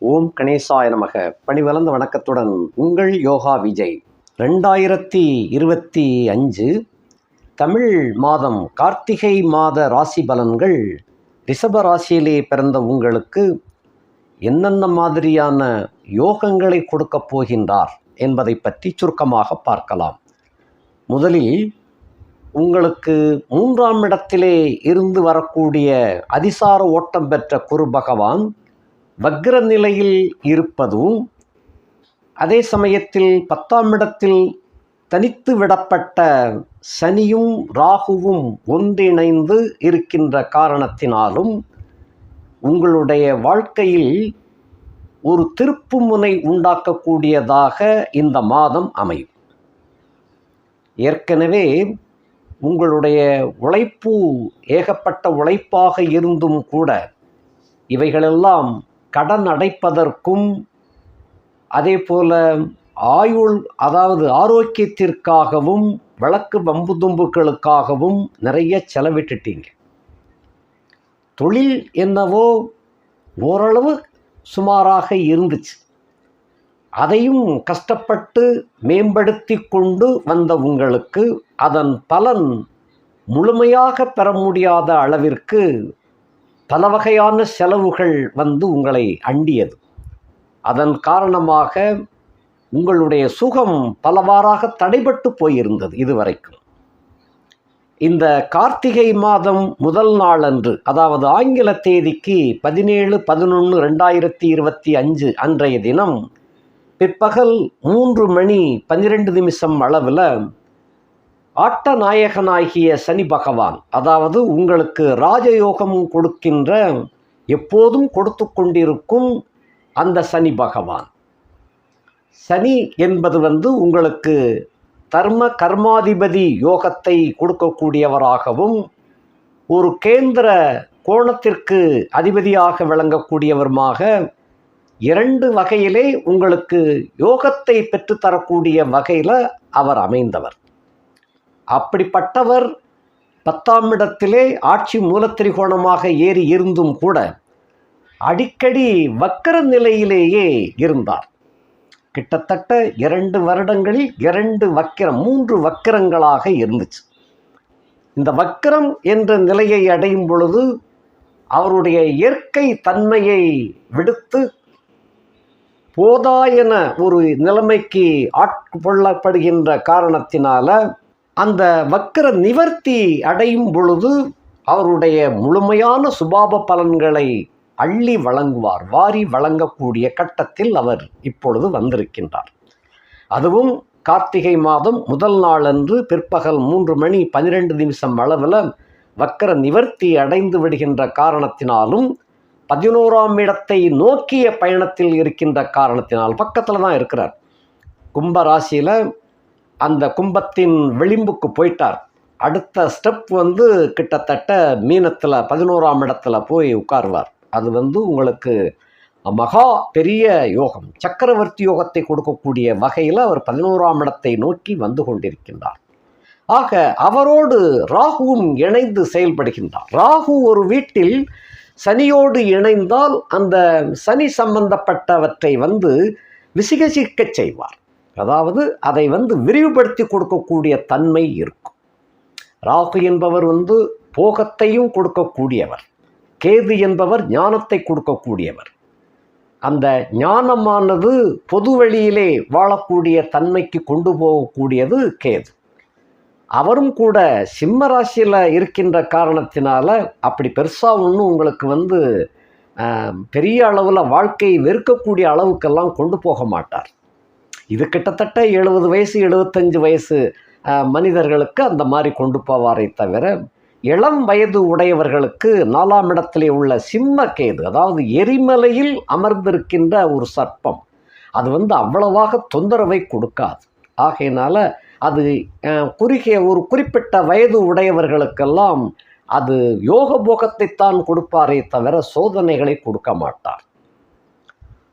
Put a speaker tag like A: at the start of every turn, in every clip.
A: ஓம் கணேசாய நமக. பணிவளர்ந்த வணக்கத்துடன் உங்கள் யோகா விஜய். ரெண்டாயிரத்தி இருபத்தி அஞ்சு தமிழ் மாதம் கார்த்திகை மாத ராசி பலன்கள் ரிஷப ராசியிலே பிறந்த உங்களுக்கு என்னென்ன மாதிரியான யோகங்களை கொடுக்கப் போகின்றார் என்பதை பற்றி சுருக்கமாக பார்க்கலாம். முதலில் உங்களுக்கு மூன்றாம் இடத்திலே இருந்து வரக்கூடிய அதிசார ஓட்டம் பெற்ற குரு பகவான் வக்ர நிலையில் இருப்பதும் அதே சமயத்தில் பத்தாம் இடத்தில் தனித்து விடப்பட்ட சனியும் ராகுவும் ஒன்றிணைந்து இருக்கின்ற காரணத்தினாலும் உங்களுடைய வாழ்க்கையில் ஒரு திருப்பு முனை உண்டாக்கக்கூடியதாக இந்த மாதம் அமையும். ஏற்கனவே உங்களுடைய உழைப்பு ஏகப்பட்ட உழைப்பாக இருந்தும் கூட இவைகளெல்லாம் கடன் அடைப்பதற்கும் அதே போல் ஆயுள் அதாவது ஆரோக்கியத்திற்காகவும் விளக்கு வம்பு தும்புகளுக்காகவும் நிறைய செலவிட்டுட்டீங்க. தொழில் என்னவோ ஓரளவு சுமாராக இருந்துச்சு. அதையும் கஷ்டப்பட்டு மேம்படுத்தி கொண்டு வந்த உங்களுக்கு அதன் பலன் முழுமையாக பெற முடியாத அளவிற்கு பல வகையான செலவுகள் வந்து உங்களை அண்டியது. அதன் காரணமாக உங்களுடைய சுகம் பலவாறாக தடைபட்டு போயிருந்தது இதுவரைக்கும். இந்த கார்த்திகை மாதம் முதல் நாளன்று அதாவது ஆங்கில தேதிக்கு பதினேழு பதினொன்று ரெண்டாயிரத்தி இருபத்தி அஞ்சு அன்றைய தினம் பிற்பகல் மூன்று மணி பன்னிரெண்டு நிமிஷம் அளவில் ஆட்டநாயகனாகிய சனி பகவான் அதாவது உங்களுக்கு ராஜயோகம் கொடுக்கின்ற எப்போதும் கொடுத்து கொண்டிருக்கும் அந்த சனி பகவான். சனி என்பது வந்து உங்களுக்கு தர்ம கர்மாதிபதி யோகத்தை கொடுக்கக்கூடியவராகவும் ஒரு கேந்திர கோணத்திற்கு அதிபதியாக விளங்கக்கூடியவருமாக இரண்டு வகையிலே உங்களுக்கு யோகத்தை பெற்றுத்தரக்கூடிய வகையில் அவர் அமைந்தவர். அப்படிப்பட்டவர் பத்தாம் இடத்திலே ஆட்சி மூலத்திரிகோணமாக ஏறி இருந்தும் கூட அடிக்கடி வக்கர நிலையிலேயே இருந்தார். கிட்டத்தட்ட இரண்டு வருடங்களில் இரண்டு வக்கிரம் மூன்று வக்கிரங்களாக இருந்துச்சு. இந்த வக்கிரம் என்ற நிலையை அடையும் பொழுது அவருடைய இயற்கை தன்மையை விடுத்து போதாயன ஒரு நிலைமைக்கு ஆட்கொள்ளப்படுகின்ற காரணத்தினால அந்த வக்கர நிவர்த்தி அடையும் பொழுது அவருடைய முழுமையான சுபாப பலன்களை அள்ளி வழங்குவார். வாரி வழங்கக்கூடிய கட்டத்தில் அவர் இப்பொழுது வந்திருக்கின்றார். அதுவும் கார்த்திகை மாதம் முதல் நாளன்று பிற்பகல் மூன்று மணி பனிரெண்டு நிமிஷம் அளவில் வக்கர நிவர்த்தி அடைந்து விடுகின்ற காரணத்தினாலும் பதினோராம் இடத்தை நோக்கிய பயணத்தில் இருக்கின்ற காரணத்தினால் பக்கத்தில் தான் இருக்கிறார். கும்ப ராசியில் அந்த கும்பத்தின் விளிம்புக்கு போயிட்டார். அடுத்த ஸ்டெப் வந்து கிட்டத்தட்ட மீனத்தில் பதினோராம் இடத்துல போய் உட்காருவார். அது வந்து உங்களுக்கு மகா பெரிய யோகம். சக்கரவர்த்தி யோகத்தை கொடுக்கக்கூடிய வகையில் அவர் பதினோராம் இடத்தை நோக்கி வந்து கொண்டிருக்கின்றார். ஆக அவரோடு ராகுவும் இணைந்து செயல்படுகின்றார். ராகு ஒரு வீட்டில் சனியோடு இணைந்தால் அந்த சனி சம்பந்தப்பட்டவற்றை வந்து விசிகசிக்கச் செய்வார். அதாவது அதை வந்து விரிவுபடுத்தி கொடுக்கக்கூடிய தன்மை இருக்கும். ராகு என்பவர் வந்து போகத்தையும் கொடுக்கக்கூடியவர். கேது என்பவர் ஞானத்தை கொடுக்கக்கூடியவர். அந்த ஞானமானது பொது வழியிலே வாழக்கூடிய தன்மைக்கு கொண்டு போகக்கூடியது கேது. அவரும் கூட சிம்ம ராசியில் இருக்கின்ற காரணத்தினால அப்படி பெருசாக ஒன்றும் உங்களுக்கு வந்து பெரிய அளவில் வாழ்க்கையை வெறுக்கக்கூடிய அளவுக்கெல்லாம் கொண்டு போக மாட்டார். இது கிட்டத்தட்ட எழுபது வயசு எழுபத்தஞ்சு வயசு மனிதர்களுக்கு அந்த மாதிரி கொண்டு போவாரே தவிர இளம் வயது உடையவர்களுக்கு நாலாம் இடத்திலே உள்ள சிம்ம கேது அதாவது எரிமலையில் அமர்ந்திருக்கின்ற ஒரு சர்ப்பம் அது வந்து அவ்வளவாக தொந்தரவை கொடுக்காது. ஆகையினால அது குறுகிய ஒரு குறிப்பிட்ட வயது உடையவர்களுக்கெல்லாம் அது யோக போகத்தைத்தான் கொடுப்பாரே தவிர சோதனைகளை கொடுக்க மாட்டார்.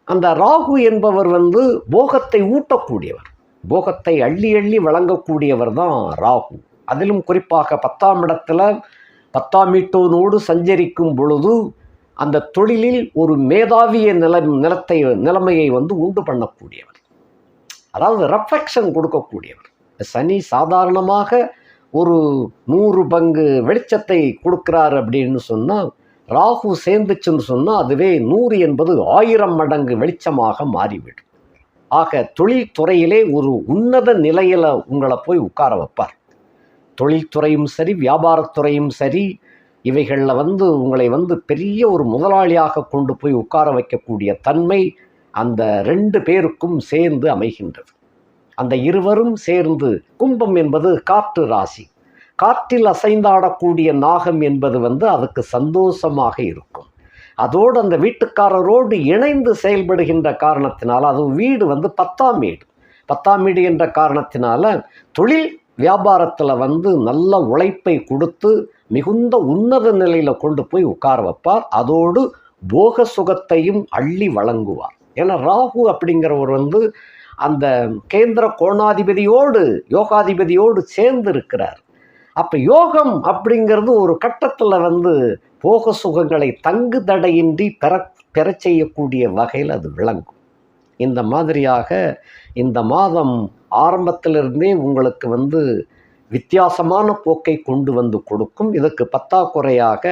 A: அந்த ராகு என்பவர் வந்து போகத்தை ஊட்டக்கூடியவர். போகத்தை அள்ளி அள்ளி வழங்கக்கூடியவர் தான் ராகு. அதிலும் குறிப்பாக பத்தாம் இடத்துல பத்தாம் வீட்டோனோடு சஞ்சரிக்கும் பொழுது அந்த தொழிலில் ஒரு மேதாவிய நில நிலத்தை நிலைமையை வந்து உண்டு பண்ணக்கூடியவர். அதாவது ரெஃப்ளெக்ஷன் கொடுக்கக்கூடியவர். சனி சாதாரணமாக ஒரு நூறு பங்கு வெளிச்சத்தை கொடுக்குறார் அப்படின்னு சொன்னால் ராகு சேர்ந்துச்சுன்னு சொன்னால் அதுவே நூறு என்பது ஆயிரம் மடங்கு வெளிச்சமாக மாறிவிடும். ஆக தொழில்துறையிலே ஒரு உன்னத நிலையில் உங்களை போய் உட்கார வைப்பார். தொழில்துறையும் சரி வியாபாரத்துறையும் சரி இவைகளில் வந்து உங்களை வந்து பெரிய ஒரு முதலாளியாக கொண்டு போய் உட்கார வைக்கக்கூடிய தன்மை அந்த ரெண்டு பேருக்கும் சேர்ந்து அமைகின்றது. அந்த இருவரும் சேர்ந்து கும்பம் என்பது காற்று ராசி. காற்றில் அசைந்தாடக்கூடிய நாகம் என்பது வந்து அதுக்கு சந்தோஷமாக இருக்கும். அதோடு அந்த வீட்டுக்காரரோடு இணைந்து செயல்படுகின்ற காரணத்தினால் அது வீடு வந்து பத்தாம் வீடு. பத்தாம் வீடு என்ற காரணத்தினால தொழில் வியாபாரத்தில் வந்து நல்ல உழைப்பை கொடுத்து மிகுந்த உன்னத நிலையில் கொண்டு போய் உட்கார வைப்பார். அதோடு போக சுகத்தையும் அள்ளி வழங்குவார். ஏன்னா ராகு அப்படிங்கிறவர் வந்து அந்த கேந்திர கோணாதிபதியோடு யோகாதிபதியோடு சேர்ந்து இருக்கிறார் அப்போ யோகம் அப்படிங்கிறது ஒரு கட்டத்தில் வந்து போக சுகங்களை தங்கு தடையின்றி பெற பெற செய்யக்கூடிய வகையில் அது விளங்கும். இந்த மாதிரியாக இந்த மாதம் ஆரம்பத்திலிருந்தே உங்களுக்கு வந்து வித்தியாசமான போக்கை கொண்டு வந்து கொடுக்கும். இதற்கு பத்தாக்குறையாக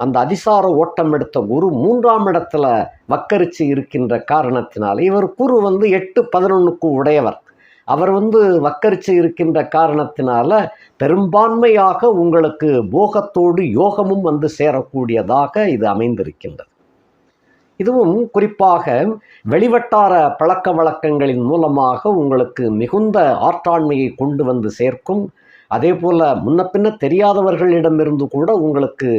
A: அந்த அதிசார ஓட்டம் எடுத்த குரு மூன்றாம் இடத்துல வக்கரிச்சு இருக்கின்ற காரணத்தினால் இவர் குரு வந்து எட்டு பதினொன்றுக்கு உடையவர். அவர் வந்து வக்கரிச்சு இருக்கின்ற காரணத்தினால பெரும்பான்மையாக உங்களுக்கு போகத்தோடு யோகமும் வந்து சேரக்கூடியதாக இது அமைந்திருக்கின்றது. இதுவும் குறிப்பாக வெளிவட்டார பழக்க வழக்கங்களின் மூலமாக உங்களுக்கு மிகுந்த ஆற்றாண்மையை கொண்டு வந்து சேர்க்கும். அதே போல் முன்ன பின்ன தெரியாதவர்களிடமிருந்து கூட உங்களுக்கு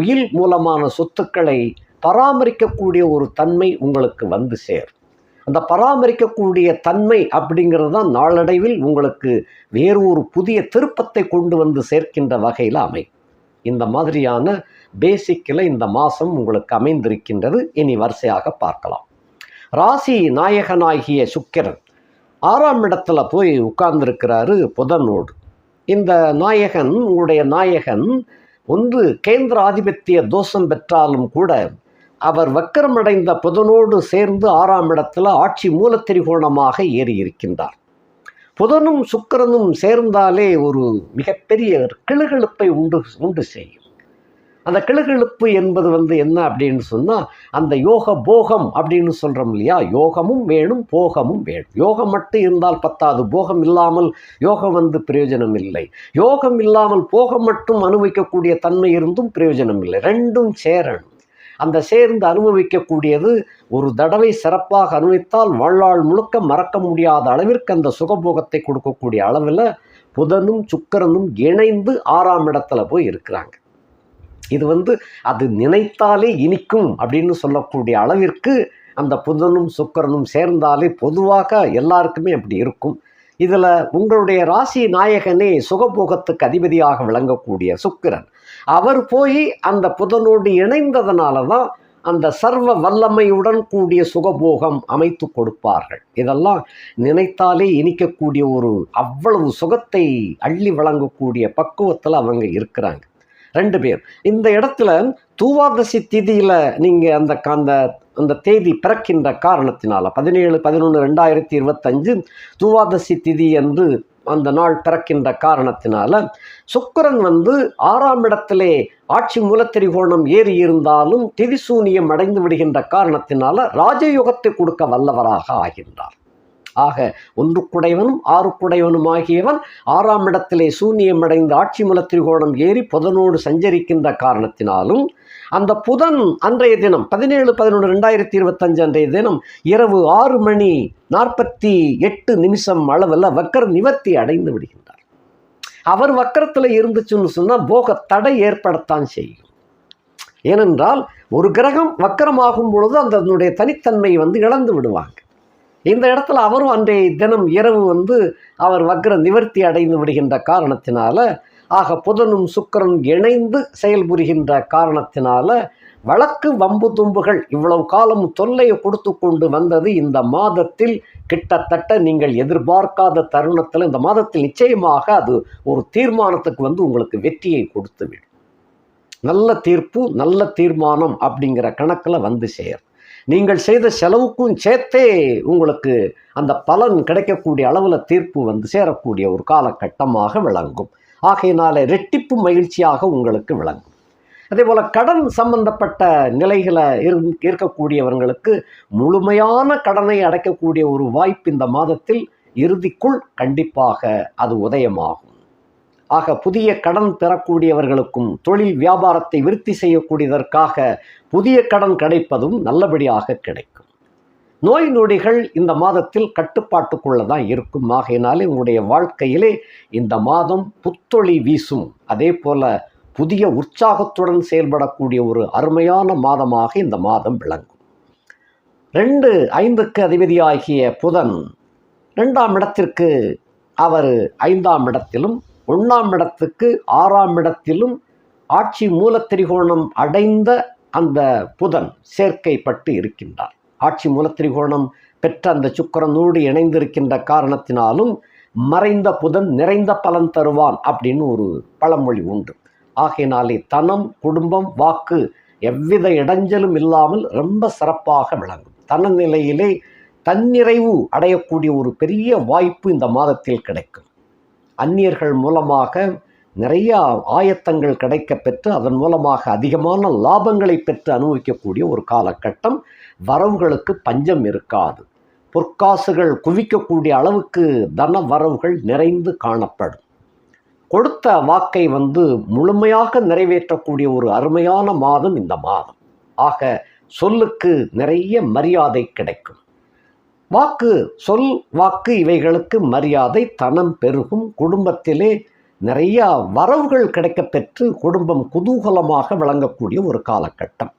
A: உயில் மூலமான சொத்துக்களை பராமரிக்கக்கூடிய ஒரு தன்மை உங்களுக்கு வந்து சேரும். அந்த பராமரிக்கக்கூடிய தன்மை அப்படிங்கிறது தான் நாளடைவில் உங்களுக்கு வேறு ஒரு புதிய திருப்பத்தை கொண்டு வந்து சேர்க்கின்ற வகையில் அமை இந்த மாதிரியான பேசிக்கில் இந்த மாதம் உங்களுக்கு அமைந்திருக்கின்றது. இனி வரிசையாக பார்க்கலாம். ராசி நாயகனாகிய சுக்கிரன் ஆறாம் இடத்துல போய் உட்கார்ந்துருக்கிறாரு புதனோடு. இந்த நாயகன் உங்களுடைய நாயகன் ஒன்று கேந்திர ஆதிபத்திய தோஷம் பெற்றாலும் கூட அவர் வக்கரமடைந்த புதனோடு சேர்ந்து ஆறாம் இடத்துல ஆட்சி மூலத்திரிகோணமாக ஏறி இருக்கின்றார் புதனும் சுக்கிரனும் சேர்ந்தாலே ஒரு மிகப்பெரிய கிளுகிழுப்பை உண்டு உண்டு செய்யும். அந்த கிளுகிழுப்பு என்பது வந்து என்ன அப்படின்னு சொன்னால் அந்த யோக போகம் அப்படின்னு சொல்கிறோம் இல்லையா? யோகமும் வேணும் போகமும் வேணும். யோகம் மட்டும் இருந்தால் பத்தாது. போகம் இல்லாமல் யோகம் வந்து பிரயோஜனம் இல்லை. யோகம் இல்லாமல் போகம் மட்டும் அனுபவிக்கக்கூடிய தன்மை இருந்தும் பிரயோஜனம் இல்லை. ரெண்டும் சேரணும். அந்த சேர்ந்து அனுபவிக்கக்கூடியது ஒரு தடவை சிறப்பாக அனுபவித்தால் வாழ்நாள் முழுக்க மறக்க முடியாத அளவிற்கு அந்த சுகபோகத்தை கொடுக்கக்கூடிய அளவில் புதனும் சுக்கரனும் இணைந்து ஆறாம் இடத்துல போய் இருக்கிறாங்க. இது வந்து அது நினைத்தாலே இனிக்கும் அப்படின்னு சொல்லக்கூடிய அளவிற்கு அந்த புதனும் சுக்கரனும் சேர்ந்தாலே பொதுவாக எல்லாருக்குமே அப்படி இருக்கும். இதில் உங்களுடைய ராசி நாயகனே சுகபோகத்துக்கு அதிபதியாக விளங்கக்கூடிய சுக்கிரன். அவர் போய் அந்த புதனோடு இணைந்ததனால தான் அந்த சர்வ வல்லமையுடன் கூடிய சுகபோகம் அமைத்து கொடுப்பார்கள். இதெல்லாம் நினைத்தாலே இனிக்கக்கூடிய ஒரு அவ்வளவு சுகத்தை அள்ளி வழங்கக்கூடிய பக்குவத்தில் அவங்க இருக்கிறாங்க. ரெண்டு பேர். இந்த இடத்துல தூவாதசி திதியில் நீங்கள் அந்த அந்த அந்த தேதி பிறக்கின்ற காரணத்தினால் பதினேழு பதினொன்று ரெண்டாயிரத்தி இருபத்தஞ்சு தூவாதசி திதி என்று அந்த நாள் பிறக்கின்ற காரணத்தினால சுக்கரன் வந்து ஆறாம் இடத்திலே ஆட்சி மூலத்திரிகோணம் ஏறி இருந்தாலும் திதிசூனியம் அடைந்து விடுகின்ற காரணத்தினால ராஜயோகத்தை கொடுக்க வல்லவராக ஆகின்றார். ஆக ஒன்றுக்குடையவனும் ஆறுக்குடையவனும் ஆகியவன் ஆறாம் இடத்திலே சூன்யமடைந்த ஆட்சி மூலத்திரிகோணம் ஏறி புதனோடு சஞ்சரிக்கின்ற காரணத்தினாலும் அந்த புதன் அன்றைய தினம் பதினேழு பதினொன்று ரெண்டாயிரத்தி இருபத்தஞ்சு அன்றைய தினம் இரவு ஆறு மணி நாற்பத்தி எட்டு நிமிஷம் அளவில் வக்கர நிவர்த்தி அடைந்து விடுகின்றார். அவர் வக்கரத்தில் இருந்துச்சுன்னு சொன்னால் போக தடை ஏற்படத்தான் செய்யும். ஏனென்றால் ஒரு கிரகம் வக்கரமாகும் பொழுது அதனுடைய தனித்தன்மை வந்து இழந்து விடுவாங்க. இந்த இடத்துல அவரும் அன்றைய தினம் இரவு வந்து அவர் வக்ர நிவர்த்தி அடைந்து விடுகின்ற காரணத்தினால ஆக புதனும் சுக்கரன் இணைந்து செயல்புரிகின்ற காரணத்தினால வழக்கு வம்பு தும்புகள் இவ்வளவு காலம் தொல்லையை கொடுத்து கொண்டு வந்தது இந்த மாதத்தில் கிட்டத்தட்ட நீங்கள் எதிர்பார்க்காத தருணத்தில் இந்த மாதத்தில் நிச்சயமாக அது ஒரு தீர்மானத்துக்கு வந்து உங்களுக்கு வெற்றியை கொடுத்துவிடும். நல்ல தீர்ப்பு நல்ல தீர்மானம் அப்படிங்கிற கணக்கில் வந்து சேரும். நீங்கள் செய்த செலவுக்கும் சேர்த்தே உங்களுக்கு அந்த பலன் கிடைக்கக்கூடிய அளவில் தீர்ப்பு வந்து சேரக்கூடிய ஒரு காலகட்டமாக விளங்கும். ஆகையினால ரெட்டிப்பு மகிழ்ச்சியாக உங்களுக்கு விளங்கும். அதே போல் கடன் சம்பந்தப்பட்ட நிலைகளை இரு- இருக்கக்கூடியவர்களுக்கு முழுமையான கடனை அடைக்கக்கூடிய ஒரு வாய்ப்பு இந்த மாதத்தில் இறுதிக்குள் கண்டிப்பாக அது உதயமாகும். ஆக புதிய கடன் பெறக்கூடியவர்களுக்கும் தொழில் வியாபாரத்தை விருத்தி செய்யக்கூடியதற்காக புதிய கடன் கிடைப்பதும் நல்லபடியாக கிடைக்கும். நோய் நொடிகள் இந்த மாதத்தில் கட்டுப்பாட்டுக்குள்ள தான் இருக்கும். ஆகையினாலே உங்களுடைய வாழ்க்கையிலே இந்த மாதம் புத்தொளி வீசும். அதே போல புதிய உற்சாகத்துடன் செயல்படக்கூடிய ஒரு அருமையான மாதமாக இந்த மாதம் விளங்கும். ரெண்டு ஐந்துக்கு அதிபதியாகிய புதன் ரெண்டாம் இடத்திற்கு அவர் ஐந்தாம் இடத்திலும் ஒன்றாம் இடத்துக்கு ஆறாம் இடத்திலும் ஆட்சி மூலத்திரிகோணம் அடைந்த அந்த புதன் சேர்க்கைப்பட்டு இருக்கின்றார். ஆட்சி மூலத்திரிகோணம் பெற்ற அந்த சுக்கரனோடு இணைந்திருக்கின்ற காரணத்தினாலும் மறைந்த புதன் நிறைந்த பலன் தருவான் அப்படின்னு ஒரு பழமொழி உண்டு. ஆகையினாலே தனம் குடும்பம் வாக்கு எவ்வித இடைஞ்சலும் இல்லாமல் ரொம்ப சிறப்பாக விளங்கும். தன நிலையிலே தன்னிறைவு அடையக்கூடிய ஒரு பெரிய வாய்ப்பு இந்த மாதத்தில் கிடைக்கும். அந்நியர்கள் மூலமாக நிறைய ஆயத்தங்கள் கிடைக்க பெற்று அதன் மூலமாக அதிகமான லாபங்களை பெற்று அனுபவிக்கக்கூடிய ஒரு காலகட்டம் வரவுகளுக்கு பஞ்சம் இருக்காது. பொற்காசுகள் குவிக்கக்கூடிய அளவுக்கு தன வரவுகள் நிறைந்து காணப்படும். கொடுத்த வாக்கை வந்து முழுமையாக நிறைவேற்றக்கூடிய ஒரு அருமையான மாதம் இந்த மாதம். ஆக சொல்லுக்கு நிறைய மரியாதை கிடைக்கும். வாக்கு சொல் வாக்கு இவைகளுக்கு மரியாதை தனம் பெருகும். குடும்பத்திலே நிறைய வரவுகள் கிடைக்கப்பெற்று குடும்பம் குதூகலமாக விளங்கக்கூடிய ஒரு காலகட்டம்.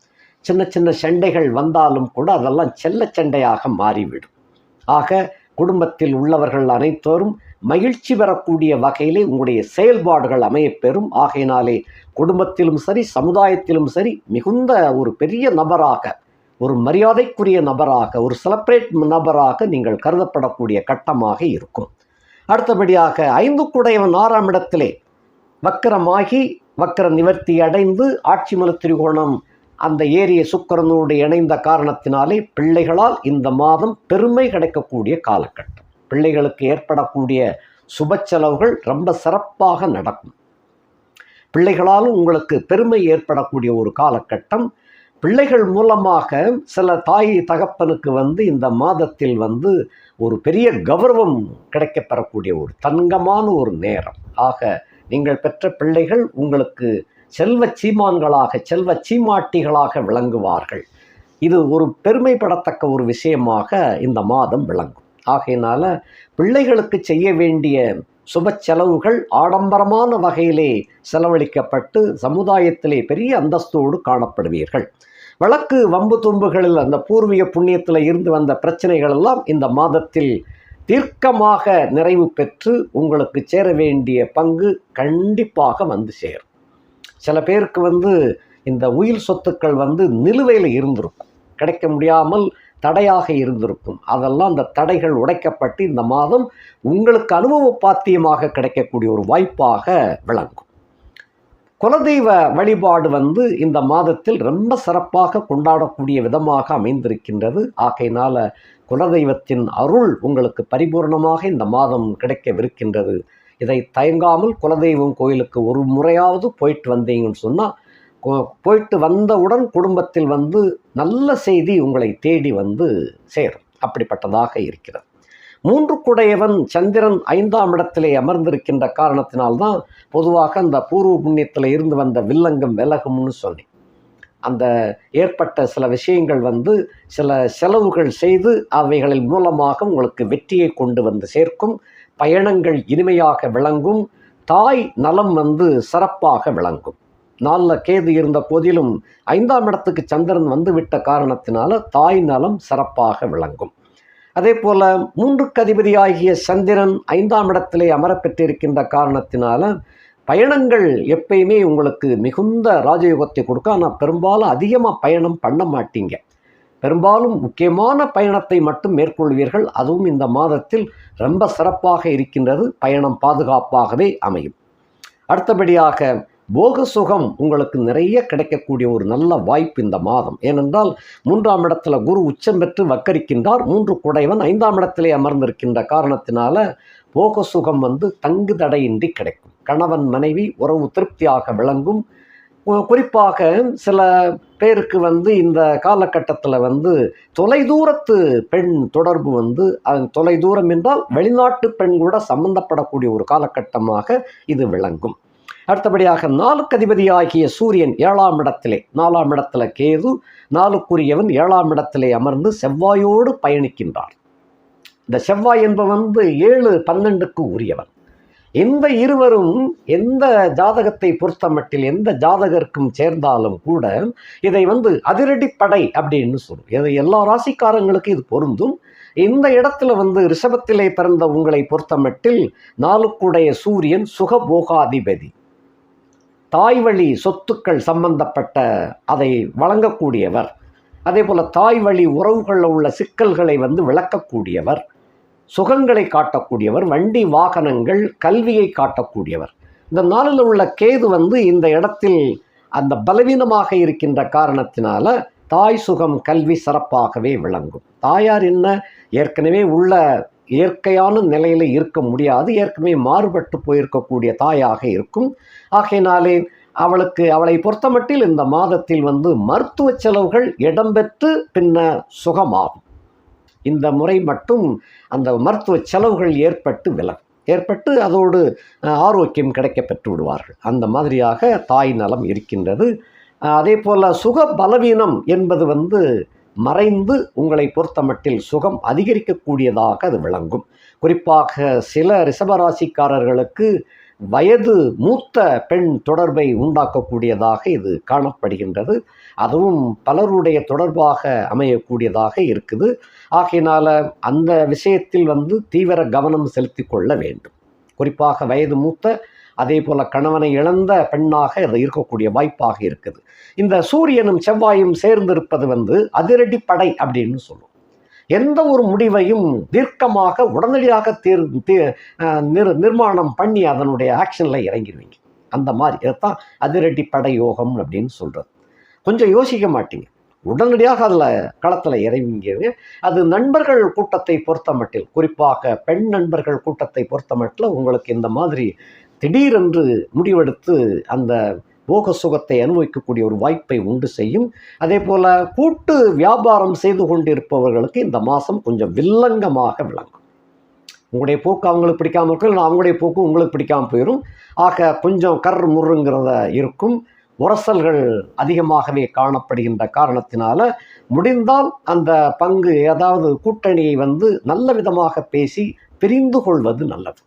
A: சின்ன சின்ன சண்டைகள் வந்தாலும் கூட அதெல்லாம் செல்ல சண்டையாக மாறிவிடும். ஆக குடும்பத்தில் உள்ளவர்கள் அனைத்தோரும் மகிழ்ச்சி பெறக்கூடிய வகையிலே உங்களுடைய செயல்பாடுகள் அமையப்பெறும். ஆகையினாலே குடும்பத்திலும் சரி சமுதாயத்திலும் சரி மிகுந்த ஒரு பெரிய நபராக ஒரு மரியாதைக்குரிய நபராக ஒரு செலப்ரேட் நபராக நீங்கள் கருதப்படக்கூடிய கட்டமாக இருக்கும். அடுத்தபடியாக ஐந்து குடையவன் ஆறாம் இடத்திலே வக்கரமாகி வக்கர நிவர்த்தி அடைந்து ஆட்சி மல திரிகோணம் அந்த ஏரிய சுக்கரனோடு இணைந்த காரணத்தினாலே பிள்ளைகளால் இந்த மாதம் பெருமை கிடைக்கக்கூடிய காலகட்டம். பிள்ளைகளுக்கு ஏற்படக்கூடிய சுப செலவுகள் ரொம்ப சிறப்பாக நடக்கும். பிள்ளைகளாலும் உங்களுக்கு பெருமை ஏற்படக்கூடிய ஒரு காலகட்டம். பிள்ளைகள் மூலமாக சில தாய் தகப்பனுக்கு வந்து இந்த மாதத்தில் வந்து ஒரு பெரிய கௌரவம் கிடைக்கப் பெறக்கூடிய ஒரு தங்கமான ஒரு நேரம். ஆக நீங்கள் பெற்ற பிள்ளைகள் உங்களுக்கு செல்வ சீமான்களாக செல்வ சீமாட்டிகளாக விளங்குவார்கள். இது ஒரு பெருமைப்படத்தக்க ஒரு விஷயமாக இந்த மாதம் விளங்கும். ஆகையினால பிள்ளைகளுக்கு செய்ய வேண்டிய சுப செலவுகள் ஆடம்பரமான வகையிலே செலவழிக்கப்பட்டு சமுதாயத்திலே பெரிய அந்தஸ்தோடு காணப்படுவீர்கள். வழக்கு வம்பு தும்புகளில் அந்த பூர்வீக புண்ணியத்தில் இருந்து வந்த பிரச்சனைகள் எல்லாம் இந்த மாதத்தில் தீர்க்கமாக நிறைவு பெற்று உங்களுக்கு சேர வேண்டிய பங்கு கண்டிப்பாக வந்து சேரும். சில பேருக்கு வந்து இந்த உயிர் சொத்துக்கள் வந்து நிலுவையில் இருந்திருக்கும். கிடைக்க முடியாமல் தடையாக இருந்திருக்கும். அதெல்லாம் அந்த தடைகள் உடைக்கப்பட்டு இந்த மாதம் உங்களுக்கு அனுபவ பாத்தியமாக கிடைக்கக்கூடிய ஒரு வாய்ப்பாக விளங்கும். குலதெய்வ வழிபாடு வந்து இந்த மாதத்தில் ரொம்ப சிறப்பாக கொண்டாடக்கூடிய விதமாக அமைந்திருக்கின்றது. ஆகையினால குலதெய்வத்தின் அருள் உங்களுக்கு பரிபூர்ணமாக இந்த மாதம் கிடைக்கவிருக்கின்றது. இதை தயங்காமல் குலதெய்வம் கோயிலுக்கு ஒரு முறையாவது போயிட்டு வந்தீங்கன்னு சொன்னால் போயிட்டு வந்தவுடன் குடும்பத்தில் வந்து நல்ல செய்தி உங்களை தேடி வந்து சேரும். அப்படிப்பட்டதாக இருக்கிறது. மூன்று குடையவன் சந்திரன் ஐந்தாம் இடத்திலே அமர்ந்திருக்கின்ற காரணத்தினால்தான் பொதுவாக அந்த பூர்வ புண்ணியத்தில் இருந்து வந்த வில்லங்கம் விலகும்னு சொன்னேன். அந்த ஏற்பட்ட சில விஷயங்கள் வந்து சில செலவுகள் செய்து அவைகளின் மூலமாக உங்களுக்கு வெற்றியை கொண்டு வந்து சேர்க்கும். பயணங்கள் இனிமையாக விளங்கும். தாய் நலம் வந்து சிறப்பாக விளங்கும். நாளில் கேது இருந்த போதிலும் ஐந்தாம் இடத்துக்கு சந்திரன் வந்துவிட்ட காரணத்தினால தாய் நலம் சிறப்பாக விளங்கும். அதே போல் மூன்றுக்கு அதிபதியாகிய சந்திரன் ஐந்தாம் இடத்திலே அமரப்பெற்றிருக்கின்ற காரணத்தினால பயணங்கள் எப்பயுமே உங்களுக்கு மிகுந்த ராஜயோகத்தை கொடுக்கும். ஆனால் பெரும்பாலும் அதிகமாக பயணம் பண்ண மாட்டீங்க. பெரும்பாலும் முக்கியமான பயணத்தை மட்டும் மேற்கொள்வீர்கள். அதுவும் இந்த மாதத்தில் ரொம்ப சிறப்பாக இருக்கின்றது பயணம் பாதுகாப்பாகவே அமையும். அடுத்தபடியாக போக சுகம் உங்களுக்கு நிறைய கிடைக்கக்கூடிய ஒரு நல்ல வாய்ப்பு இந்த மாதம். ஏனென்றால் மூன்றாம் இடத்துல குரு உச்சம் பெற்று வக்கரிக்கின்றார். மூன்று குடைவன் ஐந்தாம் இடத்திலே அமர்ந்திருக்கின்ற காரணத்தினால போக சுகம் வந்து தங்கு தடையின்றி கிடைக்கும். கணவன் மனைவி உறவு திருப்தியாக விளங்கும். குறிப்பாக சில பேருக்கு வந்து இந்த காலகட்டத்தில் வந்து தொலைதூரத்து பெண் தொடர்பு வந்து தொலைதூரம் என்றால் வெளிநாட்டு பெண் கூட சம்பந்தப்படக்கூடிய ஒரு காலகட்டமாக இது விளங்கும். அடுத்தபடியாக நாலுக்கு அதிபதியாகிய சூரியன் ஏழாம் இடத்திலே நாலாம் இடத்துல கேது நாலுக்குரியவன் ஏழாம் இடத்திலே அமர்ந்து செவ்வாயோடு பயணிக்கின்றார். இந்த செவ்வாய் என்பவன் வந்து ஏழு பன்னெண்டுக்கு உரியவன். இந்த இருவரும் எந்த ஜாதகத்தை பொறுத்தமட்டில் எந்த ஜாதகருக்கும் சேர்ந்தாலும் கூட இதை வந்து அதிரடிப்படை அப்படின்னு சொல்லும். இது எல்லா ராசிக்காரங்களுக்கும் இது பொருந்தும். இந்த இடத்துல வந்து ரிஷபத்திலே பிறந்த உங்களை பொறுத்தமட்டில் நாளுக்குடைய சூரியன் சுகபோகாதிபதி. தாய் வழி சொத்துக்கள் சம்பந்தப்பட்ட அதை வழங்கக்கூடியவர். அதே போல் தாய் வழி உறவுகளில் உள்ள சிக்கல்களை வந்து விளக்கக்கூடியவர். சுகங்களை காட்டக்கூடியவர் வண்டி வாகனங்கள் கல்வியை காட்டக்கூடியவர். இந்த நாளில் உள்ள கேது வந்து இந்த இடத்தில் அந்த பலவீனமாக இருக்கின்ற காரணத்தினால தாய் சுகம் கல்வி சிறப்பாகவே விளங்கும். தாயார் என்ன? ஏற்கனவே உள்ள இயற்கையான நிலையில் இருக்க முடியாது. ஏற்கனவே மாறுபட்டு போயிருக்கக்கூடிய தாயாக இருக்கும். ஆகையினாலே அவளுக்கு அவளை பொறுத்தமட்டில் இந்த மாதத்தில் வந்து மருத்துவ செலவுகள் இடம்பெற்று பின்ன சுகமாகும். இந்த முறை மட்டும் அந்த மருத்துவ செலவுகள் ஏற்பட்டு விலகும். ஏற்பட்டு அதோடு ஆரோக்கியம் கிடைக்க பெற்று விடுவார்கள். அந்த மாதிரியாக தாய் நலம் இருக்கின்றது. அதே போல் சுக பலவீனம் என்பது வந்து மறைந்து உங்களை பொறுத்தமட்டில் சுகம் அதிகரிக்கக்கூடியதாக அது விளங்கும். குறிப்பாக சில ரிஷபராசிக்காரர்களுக்கு வயது மூத்த பெண் தொடர்பை உண்டாக்கக்கூடியதாக இது காணப்படுகின்றது. அதுவும் பலருடைய தொடர்பாக அமையக்கூடியதாக இருக்குது. ஆகையினால் அந்த விஷயத்தில் வந்து தீவிர கவனம் செலுத்தி கொள்ள வேண்டும். குறிப்பாக வயது மூத்த அதே போல கணவனை இழந்த பெண்ணாக இருக்கக்கூடிய வாய்ப்பாக இருக்குது. இந்த சூரியனும் செவ்வாயும் சேர்ந்திருப்பது வந்து அதிரடி படை அப்படின்னு சொல்லுவோம் எந்த ஒரு முடிவையும் தீர்க்கமாக உடனடியாக தீர் நிர் நிர்மாணம் பண்ணி அதனுடைய ஆக்ஷனில் இறங்கிடுவீங்க அந்த மாதிரி இதைத்தான் அதிரடி படை யோகம் அப்படின்னு சொல்கிறது கொஞ்சம் யோசிக்க மாட்டீங்க. உடனடியாக அதில் களத்தில் இறங்குவீங்க அது நண்பர்கள் கூட்டத்தை பொறுத்த மட்டில் குறிப்பாக பெண் நண்பர்கள் கூட்டத்தை பொறுத்த மட்டில் உங்களுக்கு இந்த மாதிரி திடீரென்று முடிவெடுத்து அந்த போக சுகத்தை அனுபவிக்கக்கூடிய ஒரு வாய்ப்பை உண்டு செய்யும். அதே போல் கூட்டு வியாபாரம் செய்து கொண்டிருப்பவர்களுக்கு இந்த மாதம் கொஞ்சம் வில்லங்கமாக விளங்கும். உங்களுடைய போக்கு அவங்களுக்கு பிடிக்காமல் இருக்கும் இல்லை அவங்களுடைய போக்கு உங்களுக்கு பிடிக்காமல் போயிடும் ஆக கொஞ்சம் கர் முருங்கிறத இருக்கும். உரசல்கள் அதிகமாகவே காணப்படுகின்ற காரணத்தினால முடிந்தால் அந்த பங்கு அதாவது கூட்டணியை வந்து நல்ல விதமாக பேசி பிரிந்து கொள்வது நல்லது.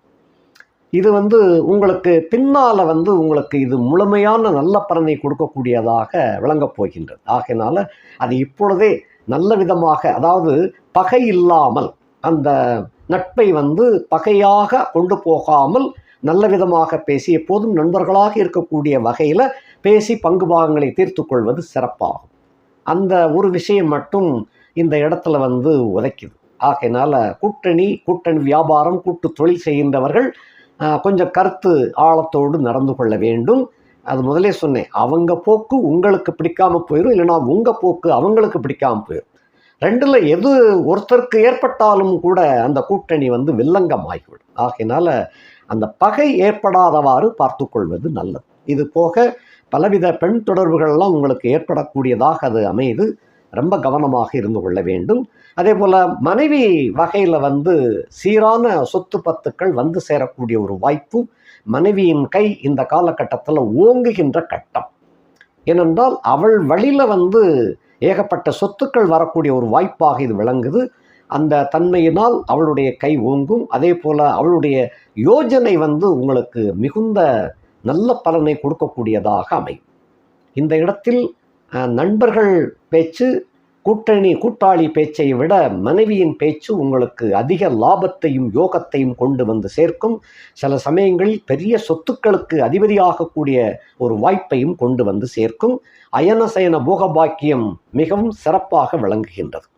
A: இது வந்து உங்களுக்கு பின்னால் வந்து உங்களுக்கு இது முழுமையான நல்ல பலனை கொடுக்கக்கூடியதாக விளங்கப் போகின்றது. ஆகையினால அது இப்பொழுதே நல்ல விதமாக அதாவது பகை இல்லாமல் அந்த நட்பை வந்து பகையாக கொண்டு போகாமல் நல்ல விதமாக பேசி எப்போதும் நண்பர்களாக இருக்கக்கூடிய வகையில் பேசி பங்கு பாகங்களை தீர்த்து கொள்வது சிறப்பாகும். அந்த ஒரு விஷயம் மட்டும் இந்த இடத்துல வந்து உதைக்குது. ஆகையினால கூட்டணி கூட்டணி வியாபாரம் கூட்டு தொழில் செய்கின்றவர்கள் கொஞ்சம் கருத்து ஆழத்தோடு நடந்து கொள்ள வேண்டும். அது முதலே சொன்னேன். அவங்க போக்கு உங்களுக்கு பிடிக்காமல் போயிடும் இல்லைன்னா உங்கள் போக்கு அவங்களுக்கு பிடிக்காமல் போயிடும் ரெண்டில் எது ஒருத்தருக்கு ஏற்பட்டாலும் கூட அந்த கூட்டணி வந்து வில்லங்கம் ஆகிவிடும் ஆகையினால அந்த பகை ஏற்படாதவாறு பார்த்து கொள்வது நல்லது. இது போக பலவித பெண் தொடர்புகள்லாம் உங்களுக்கு ஏற்படக்கூடியதாக அது அமையுது. ரொம்ப கவனமாக இருந்து கொள்ள வேண்டும். அதே போல் மனைவி வகையில் வந்து சீரான சொத்து பத்துக்கள் வந்து சேரக்கூடிய ஒரு வாய்ப்பு மனைவியின் கை இந்த காலகட்டத்தில் ஓங்குகின்ற கட்டம். ஏனென்றால் அவள் வழியில் வந்து ஏகப்பட்ட சொத்துக்கள் வரக்கூடிய ஒரு வாய்ப்பாக இது விளங்குது. அந்த தன்மையினால் அவளுடைய கை ஓங்கும். அதே போல் அவளுடைய யோஜனை வந்து உங்களுக்கு மிகுந்த நல்ல பலனை கொடுக்கக்கூடியதாக அமையும். இந்த இடத்தில் நண்பர்கள் பேச்சு கூட்டணி கூட்டாளி பேச்சை விட மனைவியின் பேச்சு உங்களுக்கு அதிக லாபத்தையும் யோகத்தையும் கொண்டு வந்து சேர்க்கும். சில சமயங்களில் பெரிய சொத்துக்களுக்கு அதிபதியாகக்கூடிய ஒரு வாய்ப்பையும் கொண்டு வந்து சேர்க்கும். அயனசயன போகபாக்கியம் மிகவும் சிறப்பாக விளங்குகின்றது.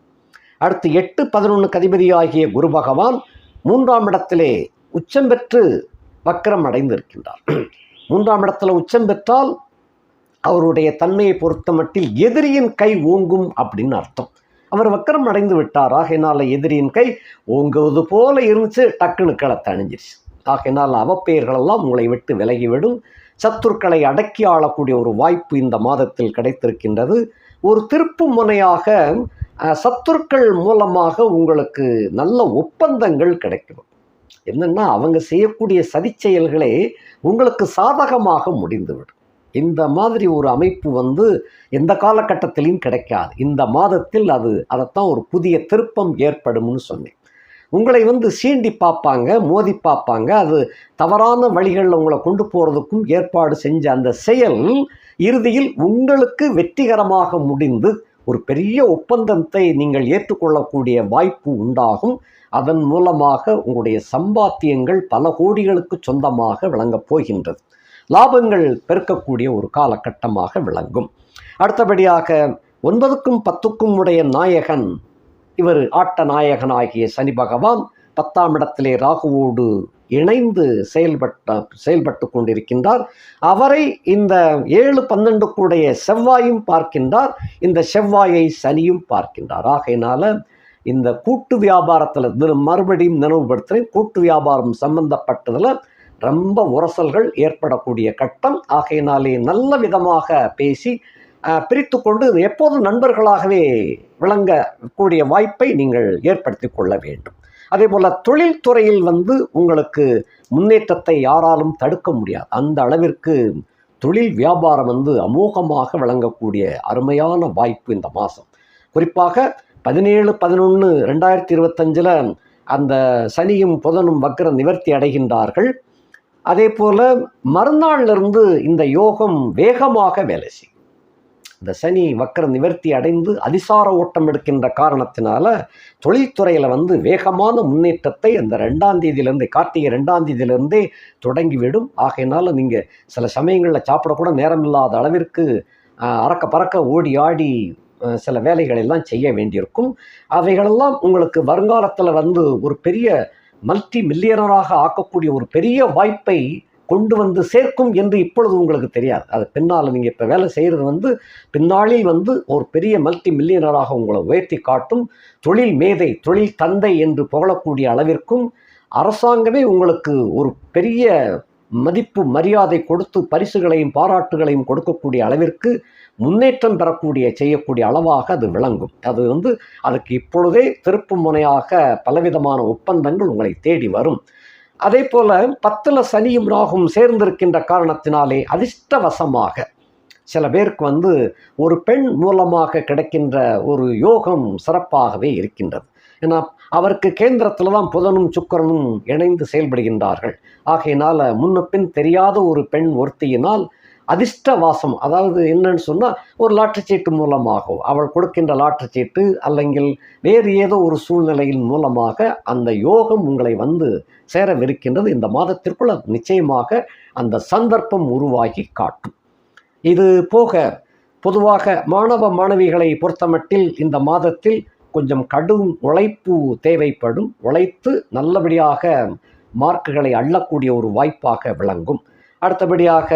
A: அடுத்து எட்டு பதினொன்றுக்கு அதிபதியாகிய குரு பகவான் மூன்றாம் இடத்திலே உச்சம் பெற்று வக்கரம் அடைந்திருக்கின்றார். மூன்றாம் இடத்துல உச்சம் பெற்றால் அவருடைய தன்மையை பொறுத்த மட்டில் எதிரியின் கை ஓங்கும் அப்படின்னு அர்த்தம். அவர் வக்கரம் அடைந்து விட்டார். ஆகையினால் எதிரியின் கை ஓங்குவது போல இருந்துச்சு. டக்குன்னு களத்தை அணிஞ்சிருச்சு. ஆகையினால் அவப்பெயர்களெல்லாம் உங்களை விட்டு விலகிவிடும். சத்துருக்களை அடக்கி ஆளக்கூடிய ஒரு வாய்ப்பு இந்த மாதத்தில் கிடைத்திருக்கின்றது. ஒரு திருப்பு முனையாக சத்துருக்கள் மூலமாக உங்களுக்கு நல்ல ஒப்பந்தங்கள் கிடைக்கும். என்னென்னா அவங்க செய்யக்கூடிய சதி செயல்களே உங்களுக்கு சாதகமாக முடிந்துவிடும். இந்த மாதிரி ஒரு அமைப்பு வந்து எந்த காலகட்டத்திலையும் கிடைக்காது. இந்த மாதத்தில் அது அதைத்தான் ஒரு புதிய திருப்பம் ஏற்படும்னு சொன்னேன். உங்களை வந்து சீண்டி பார்ப்பாங்க மோதி பார்ப்பாங்க. அது தவறான வழிகளில் உங்களை கொண்டு போகிறதுக்கும் ஏற்பாடு செஞ்ச அந்த செயல் இறுதியில் உங்களுக்கு வெற்றிகரமாக முடிந்து ஒரு பெரிய ஒப்பந்தத்தை நீங்கள் ஏற்றுக்கொள்ளக்கூடிய வாய்ப்பு உண்டாகும். அதன் மூலமாக உங்களுடைய சம்பாத்தியங்கள் பல கோடிகளுக்கு சொந்தமாக விளங்கப் போகின்றது. லாபங்கள் பெருக்கக்கூடிய ஒரு காலகட்டமாக விளங்கும். அடுத்தபடியாக ஒன்பதுக்கும் பத்துக்கும் உடைய நாயகன் இவர் ஆட்ட நாயகனாகிய சனி பகவான் பத்தாம் இடத்திலே ராகுவோடு இணைந்து செயல்பட்ட செயல்பட்டு கொண்டிருக்கின்றார். அவரை இந்த ஏழு பன்னெண்டுக்குடைய செவ்வாயும் பார்க்கின்றார். இந்த செவ்வாயை சனியும் பார்க்கின்றார். ஆகையினால இந்த கூட்டு வியாபாரத்தில் மறுபடியும் நினைவுபடுத்துகிறேன் கூட்டு வியாபாரம் சம்பந்தப்பட்டதில் ரொம்ப உரசல்கள் ஏற்படக்கூடிய கட்டம். ஆகையினாலே நல்ல விதமாக பேசி பிரித்து கொண்டு எப்போதும் நண்பர்களாகவே விளங்கக்கூடிய வாய்ப்பை நீங்கள் ஏற்படுத்தி கொள்ள வேண்டும். அதே போல் தொழில்துறையில் வந்து உங்களுக்கு முன்னேற்றத்தை யாராலும் தடுக்க முடியாது. அந்த அளவிற்கு தொழில் வியாபாரம் வந்து அமோகமாக விளங்கக்கூடிய அருமையான வாய்ப்பு இந்த மாதம். குறிப்பாக பதினேழு பதினொன்று ரெண்டாயிரத்தி இருபத்தஞ்சில் அந்த சனியும் புதனும் வக்ர நிவர்த்தி அடைகின்றார்கள். அதே போல் மறுநாள்லேருந்து இந்த யோகம் வேகமாக வேலை செய்யும். இந்த சனி வக்கர நிவர்த்தி அடைந்து அதிசார ஓட்டம் எடுக்கின்ற காரணத்தினால தொழில்துறையில் வந்து வேகமான முன்னேற்றத்தை அந்த ரெண்டாம் தேதியிலேருந்தே கார்த்திகை ரெண்டாம் தேதியிலேருந்தே தொடங்கிவிடும். ஆகையினால நீங்கள் சில சமயங்களில் சாப்பிடக்கூட நேரம் இல்லாத அளவிற்கு அறக்க பறக்க ஓடி ஆடி சில வேலைகளெல்லாம் செய்ய வேண்டியிருக்கும். அவைகளெல்லாம் உங்களுக்கு வருங்காலத்தில் வந்து ஒரு பெரிய மல்டி மில்லியனராக ஆக்கக்கூடிய ஒரு பெரிய வாய்ப்பை கொண்டு வந்து சேர்க்கும் என்று இப்பொழுது உங்களுக்கு தெரியாது. அது பின்னால் நீங்கள் இப்போ வேலை செய்கிறது வந்து பின்னாளில் வந்து ஒரு பெரிய மல்டி மில்லியனராக உங்களை உயர்த்தி காட்டும் தொழில் மேதை தொழில் தந்தை என்று புகழக்கூடிய அளவிற்கும் அரசாங்கமே உங்களுக்கு ஒரு பெரிய மதிப்பு மரியாதை கொடுத்து பரிசுகளையும் பாராட்டுகளையும் கொடுக்கக்கூடிய அளவிற்கு முன்னேற்றம் பெறக்கூடிய செய்யக்கூடிய அளவாக அது விளங்கும். அது வந்து அதுக்கு இப்பொழுதே திருப்பு முனையாக பலவிதமான ஒப்பந்தங்கள் உங்களை தேடி வரும். அதே போல பத்தில் சனியும் ராகும் சேர்ந்திருக்கின்ற காரணத்தினாலே அதிர்ஷ்டவசமாக சில பேருக்கு வந்து ஒரு பெண் மூலமாக கிடைக்கின்ற ஒரு யோகம் சிறப்பாகவே இருக்கின்றது. ஏன்னா அவருக்கு கேந்திரத்தில் தான் புதனும் சுக்கரனும் இணைந்து செயல்படுகின்றார்கள். ஆகையினால் முன்ன பின் தெரியாத ஒரு பெண் ஒருத்தியினால் அதிர்ஷ்டவாசம். அதாவது என்னன்னு சொன்னால் ஒரு லாட்டரி சீட்டு மூலமாகவோ அவள் கொடுக்கின்ற லாட்டரி சீட்டு அல்லங்கில் வேறு ஏதோ ஒரு சூழ்நிலையின் மூலமாக அந்த யோகம் உங்களை வந்து சேரவிருக்கின்றது. இந்த மாதத்திற்குள் அது நிச்சயமாக அந்த சந்தர்ப்பம் உருவாகி காட்டும். இது போக பொதுவாக மாணவ மாணவிகளை பொறுத்தமட்டில் இந்த மாதத்தில் கொஞ்சம் கடும் உழைப்பு தேவைப்படும். உழைத்து நல்லபடியாக மார்க்குகளை அள்ளக்கூடிய ஒரு வாய்ப்பாக விளங்கும். அடுத்தபடியாக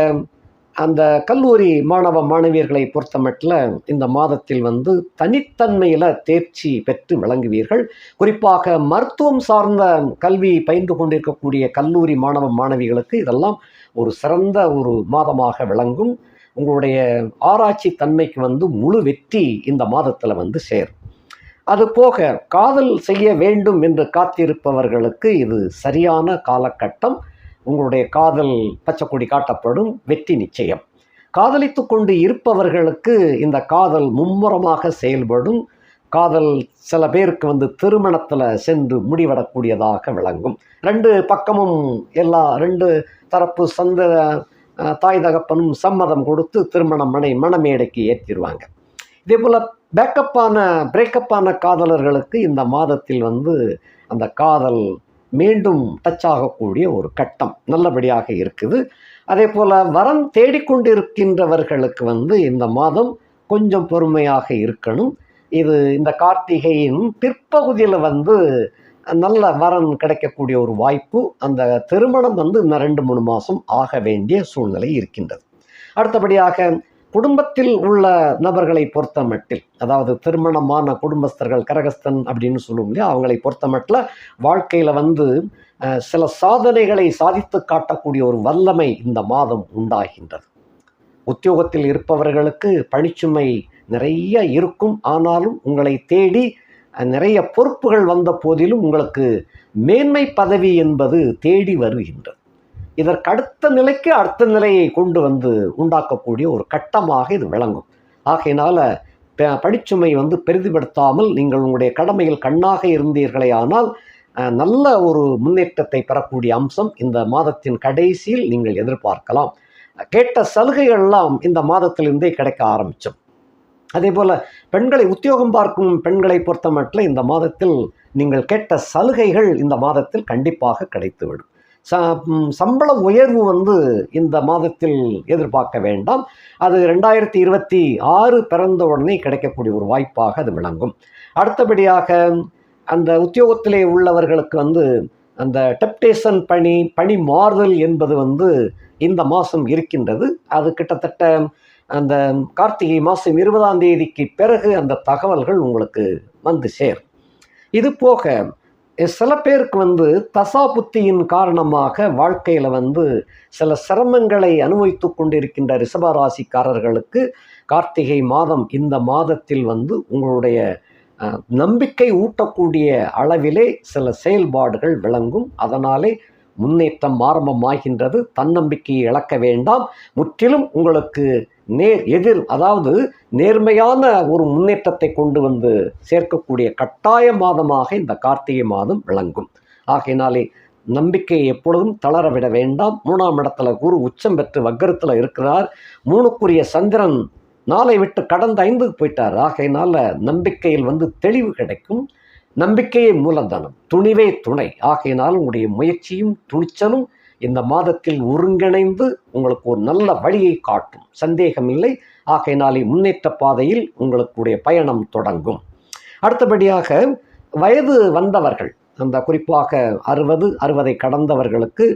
A: அந்த கல்லூரி மாணவ மாணவியர்களை பொறுத்தமட்டில் இந்த மாதத்தில் வந்து தனித்தன்மையில் தேர்ச்சி பெற்று விளங்குவீர்கள். குறிப்பாக மருத்துவம் சார்ந்த கல்வி பயின்று கொண்டிருக்கக்கூடிய கல்லூரி மாணவ மாணவிகளுக்கு இதெல்லாம் ஒரு சிறந்த ஒரு மாதமாக விளங்கும். உங்களுடைய ஆராய்ச்சி தன்மைக்கு வந்து முழு வெற்றி இந்த மாதத்தில் வந்து சேரும். அது போக காதல் செய்ய வேண்டும் என்று காத்திருப்பவர்களுக்கு இது சரியான காலகட்டம். உங்களுடைய காதல் பச்சைக்கொடி காட்டப்படும் வெற்றி நிச்சயம். காதலித்து கொண்டு இருப்பவர்களுக்கு இந்த காதல் மும்முரமாக செயல்படும். காதல் சில பேருக்கு வந்து திருமணத்தில் சென்று முடிவடக்கூடியதாக விளங்கும். ரெண்டு பக்கமும் எல்லா ரெண்டு தரப்பு சந்த தாய் தகப்பனும் சம்மதம் கொடுத்து திருமணம் மனை மணமேடைக்கு ஏற்றிடுவாங்க இதே போல் பேக்கப்பான பிரேக்கப்பான காதலர்களுக்கு இந்த மாதத்தில் வந்து அந்த காதல் மீண்டும் டச் ஆகக்கூடிய ஒரு கட்டம் நல்லபடியாக இருக்குது. அதே போல் வரம் தேடிக்கொண்டிருக்கின்றவர்களுக்கு வந்து இந்த மாதம் கொஞ்சம் பொறுமையாக இருக்கணும். இது இந்த கார்த்திகையின் பிற்பகுதியில் வந்து நல்ல வரன் கிடைக்கக்கூடிய ஒரு வாய்ப்பு. அந்த திருமணம் வந்து இந்த ரெண்டு மூணு மாதம் ஆக வேண்டிய சூழ்நிலை இருக்கின்றது. அடுத்தபடியாக குடும்பத்தில் உள்ள நபர்களை பொறுத்த மட்டில் அதாவது திருமணமான குடும்பஸ்தர்கள் கரகஸ்தன் அப்படின்னு சொல்லுவோம் இல்லையா? அவங்களை பொறுத்த மட்டில் வாழ்க்கையில் வந்து சில சாதனைகளை சாதித்து காட்டக்கூடிய ஒரு வல்லமை இந்த மாதம் உண்டாகின்றது. உத்தியோகத்தில் இருப்பவர்களுக்கு பணிச்சுமை நிறைய இருக்கும். ஆனாலும் உங்களை தேடி நிறைய பொறுப்புகள் வந்த போதிலும் உங்களுக்கு மேன்மை பதவி என்பது தேடி வருகின்றது. இதற்கடுத்த நிலைக்கு அடுத்த நிலையை கொண்டு வந்து உண்டாக்கக்கூடிய ஒரு கட்டமாக இது விளங்கும். ஆகையினால ப- பணிச்சுமை வந்து பெரிதுபடுத்தாமல் நீங்கள் உங்களுடைய கடமையில் கண்ணாக இருந்தீர்களே ஆனால் நல்ல ஒரு முன்னேற்றத்தை பெறக்கூடிய அம்சம் இந்த மாதத்தின் கடைசியில் நீங்கள் எதிர்பார்க்கலாம். கேட்ட சலுகைகள்லாம் இந்த மாதத்திலிருந்தே கிடைக்க ஆரம்பிச்சோம். அதே போல் பெண்களை உத்தியோகம் பார்க்கும் பெண்களை பொறுத்தமட்டில் இந்த மாதத்தில் நீங்கள் கேட்ட சலுகைகள் இந்த மாதத்தில் கண்டிப்பாக கிடைத்துவிடும். சம்பள உயர்வு வந்து இந்த மாதத்தில் எதிர்பார்க்க வேண்டாம். அது ரெண்டாயிரத்தி இருபத்தி ஆறு பிறந்த உடனே கிடைக்கக்கூடிய ஒரு வாய்ப்பாக அது விளங்கும். அடுத்தபடியாக அந்த உத்தியோகத்திலே உள்ளவர்களுக்கு வந்து அந்த டெப்டேஷன் பணி பணி மாறுதல் என்பது வந்து இந்த மாதம் இருக்கின்றது. அது கிட்டத்தட்ட அந்த கார்த்திகை மாதம் இருபதாம் தேதிக்கு பிறகு அந்த தகவல்கள் உங்களுக்கு வந்து சேரும். இது போக சில பேருக்கு வந்து தசா புத்தியின் காரணமாக வாழ்க்கையில் வந்து சில சிரமங்களை அனுபவித்து கொண்டிருக்கின்ற ரிஷபராசிக்காரர்களுக்கு கார்த்திகை மாதம் இந்த மாதத்தில் வந்து உங்களுடைய நம்பிக்கை ஊட்டக்கூடிய அளவிலே சில செயல்பாடுகள் விளங்கும். அதனாலே முன்னேற்றம் ஆரம்பமாகின்றது. தன்னம்பிக்கையை இழக்க வேண்டாம். முற்றிலும் உங்களுக்கு நேர் எதிர் அதாவது நேர்மையான ஒரு முன்னேற்றத்தை கொண்டு வந்து சேர்க்கக்கூடிய கட்டாய மாதமாக இந்த கார்த்திகை மாதம் விளங்கும். ஆகையினாலே நம்பிக்கையை எப்பொழுதும் தளர விட வேண்டாம். மூணாம் இடத்துல குரு உச்சம் பெற்று வக்கரத்தில் இருக்கிறார். மூணுக்குரிய சந்திரன் நாளை விட்டு கடந்த ஐந்துக்கு போயிட்டார். ஆகையினால நம்பிக்கையில் வந்து தெளிவு கிடைக்கும். நம்பிக்கையே மூலதனம் துணிவே துணை. ஆகையினால் உங்களுடைய முயற்சியும் துணிச்சலும் இந்த மாதத்தில் ஒருங்கிணைந்து உங்களுக்கு ஒரு நல்ல வழியை காட்டும். சந்தேகமில்லை. ஆகையினாலே முன்னேற்ற பாதையில் உங்களுடைய பயணம் தொடங்கும். அடுத்தபடியாக வயது வந்தவர்கள் அந்த குறிப்பாக அறுபது அறுபதை கடந்தவர்களுக்கு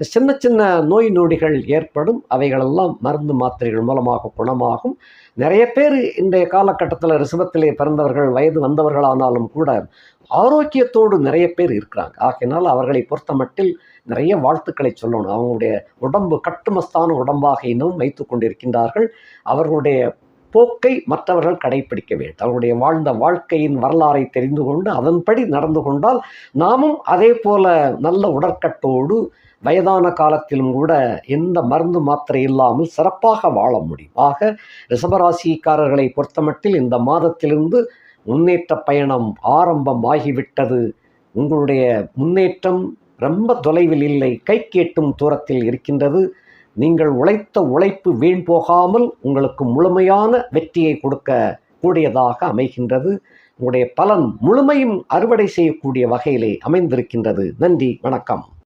A: சின்ன சின்ன நோய் நொடிகள் ஏற்படும் அவைகளெல்லாம் மருந்து மாத்திரைகள் மூலமாக குணமாகும். நிறைய பேர் இன்றைய காலகட்டத்தில் ரிசபத்திலே பிறந்தவர்கள் வயது வந்தவர்களானாலும் கூட ஆரோக்கியத்தோடு நிறைய பேர் இருக்கிறாங்க. ஆகையினால் அவர்களை பொறுத்த மட்டில் நிறைய வாழ்த்துக்களை சொல்லணும். அவங்களுடைய உடம்பு கட்டுமஸ்தான உடம்பாக இன்னும் வைத்து கொண்டிருக்கின்றார்கள். அவர்களுடைய போக்கை மற்றவர்கள் கடைபிடிக்க வேண்டும். அவருடைய வாழ்ந்த வாழ்க்கையின் வரலாறை தெரிந்து கொண்டு அதன்படி நடந்து கொண்டால் நாமும் அதே போல நல்ல உடற்கட்டோடு வயதான காலத்திலும் கூட எந்த மருந்து மாத்திரை இல்லாமல் சிறப்பாக வாழ முடியும். ஆக ரிசபராசிக்காரர்களை பொறுத்தமட்டில் இந்த மாதத்திலிருந்து முன்னேற்ற பயணம் ஆரம்பம் ஆகிவிட்டது உங்களுடைய முன்னேற்றம் ரொம்ப தொலைவில் இல்லை. கை கேட்டும் தூரத்தில் இருக்கின்றது. நீங்கள் உழைத்த உழைப்பு வீண் போகாமல் உங்களுக்கு முழுமையான வெற்றியை கொடுக்க கூடியதாக அமைகின்றது. உங்களுடைய பலன் முழுமையும் அறுவடை செய்யக்கூடிய வகையிலே அமைந்திருக்கின்றது. நன்றி வணக்கம்.